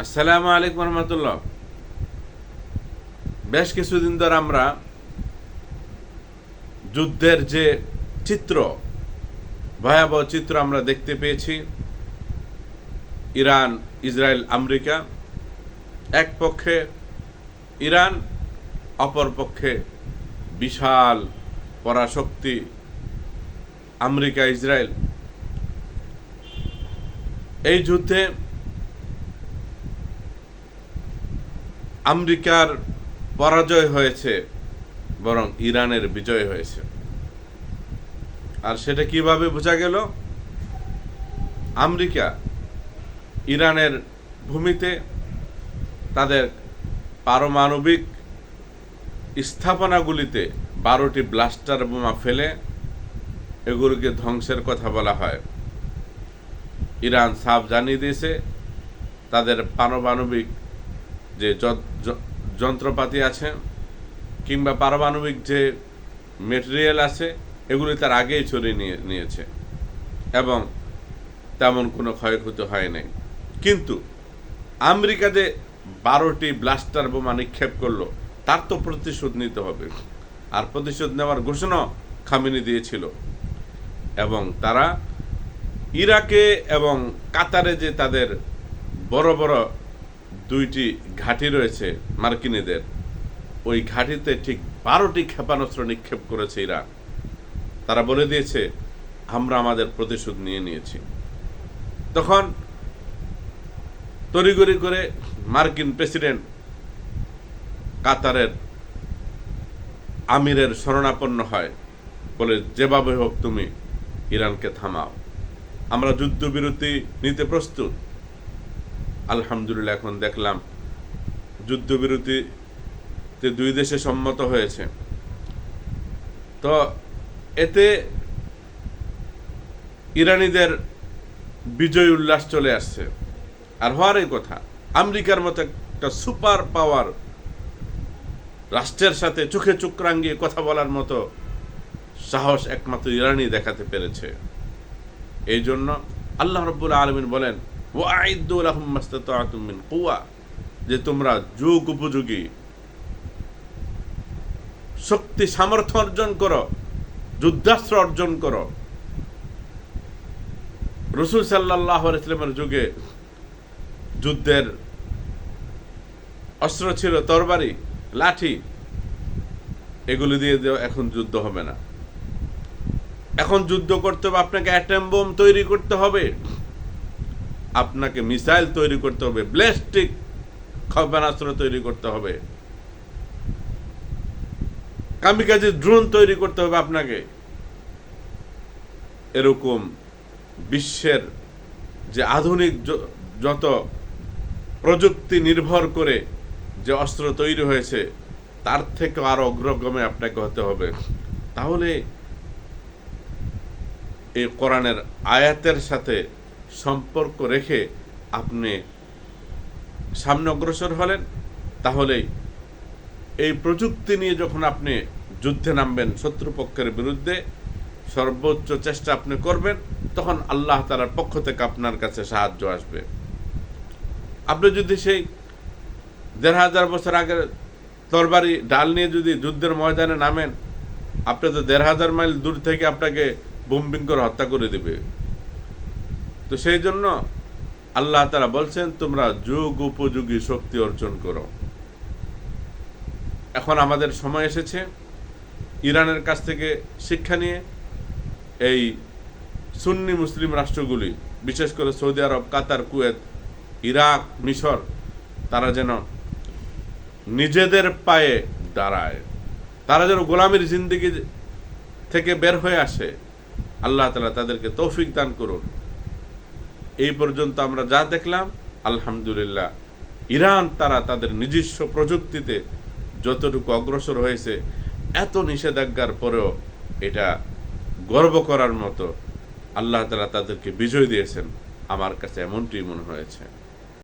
আসসালামু আলাইকুম রহমতুল্লাহ। বেশ কিছুদিন ধরে আমরা যুদ্ধের যে চিত্র, ভয়াবহ চিত্র আমরা দেখতে পেয়েছি, ইরান, ইসরায়েল, আমেরিকা, এক পক্ষে ইরান, অপর পক্ষে বিশাল পরাশক্তি আমেরিকা, ইসরায়েল। এই যুদ্ধে আমেরিকার পরাজয় হয়েছে, বরং ইরানের বিজয় হয়েছে। আর সেটা কীভাবে বোঝা গেল? আমেরিকা ইরানের ভূমিতে তাদের পারমাণবিক স্থাপনাগুলিতে বারোটি ব্লাস্টার বোমা ফেলে এগুলোকে ধ্বংসের কথা বলা হয়। ইরান সাফ জানিয়ে দিয়েছে, তাদের পারমাণবিক যে যন্ত্রপাতি আছে, কিংবা পারমাণবিক যে মেটেরিয়াল আছে, এগুলি তার আগেই ছড়িয়ে নিয়ে নিয়েছে। এবং তেমন কোনো ক্ষয়ক্ষতি হয় নাই। কিন্তু আমেরিকা যে বারোটি ব্লাস্টার বোমা নিক্ষেপ করল, তার তো প্রতিশোধ নিতে হবে। আর প্রতিশোধ নেওয়ার ঘোষণা খামিনি দিয়েছিল। এবং তারা ইরাকে এবং কাতারে যে তাদের বড় বড় দুইটি ঘাঁটি রয়েছে মার্কিনীদের। ওই ঘাঁটিতে ঠিক বারোটি ক্ষেপণাস্ত্র নিক্ষেপ করেছে ইরান। তারা বলে দিয়েছে, আমরা আমাদের প্রতিশোধ নিয়ে নিয়েছি। তখন তড়িগড়ি করে মার্কিন প্রেসিডেন্ট কাতারের আমিরের শরণাপন্ন হয়, বলে, যেভাবে হোক তুমি ইরানকে থামাও। আমরা যুদ্ধবিরতি নিতে প্রস্তুত। আলহামদুলিল্লাহ, এখন দেখলাম যুদ্ধবিরতিতে দুই দেশে সম্মত হয়েছে। তো এতে ইরানিদের বিজয় উল্লাস চলে আসছে। আর হওয়ারই কথা, আমেরিকার মতো একটা সুপার পাওয়ার রাষ্ট্রের সাথে চোখে চোখ কথা বলার মতো সাহস একমাত্র ইরানি দেখাতে পেরেছে। এই জন্য আল্লাহ রব্বুল আলমিন বলেন যে তোমরা যুগ উপযোগী। শক্তি, সামর্থ্য অর্জন করো, যুদ্ধাস্ত্র অর্জন করো। রসুল সাল্লাহ ইসলামের যুগে যুদ্ধের অস্ত্র ছিল তরবারি, লাঠি। এগুলি দিয়ে দেওয়া এখন যুদ্ধ হবে না। এখন যুদ্ধ করতে হবে, আপনাকে অ্যাটম বোম তৈরি করতে হবে। আপনাকে মিসাইল তৈরি করতে হবে ব্লাস্টিক ক্ষেপণাস্ত্র তৈরি করতে হবে। কামিকাজি ড্রোন তৈরি করতে হবে আপনাকে। এরকম বিশ্বের যে আধুনিক যত প্রযুক্তি নির্ভর করে যে অস্ত্র তৈরি হয়েছে, তার থেকে আরও অগ্রগমে আপনাকে হতে হবে। তাহলে এই কোরআনের আয়াতের সাথে সম্পর্ক রেখে আপনি সামনে অগ্রসর হলেন তাহলেই এই প্রযুক্তি নিয়ে যখন আপনি যুদ্ধে নামবেন শত্রুপক্ষের বিরুদ্ধে, সর্বোচ্চ চেষ্টা আপনি করবেন, তখন আল্লাহ তালার পক্ষ থেকে আপনার কাছে সাহায্য আসবে। আপনি যদি সেই দেড় হাজার বছর আগের তরবারি ডাল নিয়ে যদি যুদ্ধের ময়দানে নামেন, আপনি তো দেড় হাজার মাইল দূর থেকে আপনাকে বোম্বিং করে হত্যা করে দেবে। তো সেই জন্য আল্লাহ তারা বলছেন, তোমরা যুগ উপযোগী শক্তি অর্জন করো। এখন আমাদের সময় এসেছে ইরানের কাছ থেকে শিক্ষা নিয়ে এই সুন্নি মুসলিম রাষ্ট্রগুলি, বিশেষ করে সৌদি আরব, কাতার, কুয়েত, ইরাক, মিশর, তারা যেন নিজেদের পায়ে দাঁড়ায়। তারা যেন গোলামীর জিন্দিগি থেকে বের হয়ে আসে। আল্লাহ তালা তাদেরকে তৌফিক দান করুন। এই পর্যন্ত আমরা যা দেখলাম, আলহামদুলিল্লাহ, ইরান তারা তাদের নিজস্ব প্রযুক্তিতে যতটুকু অগ্রসর হয়েছে, এত নিষেধাজ্ঞার পরেও এটা গর্ব করার মতো আল্লাহ তালা তাদেরকে বিজয় দিয়েছেন, আমার কাছে এমনটি মনে হয়েছে।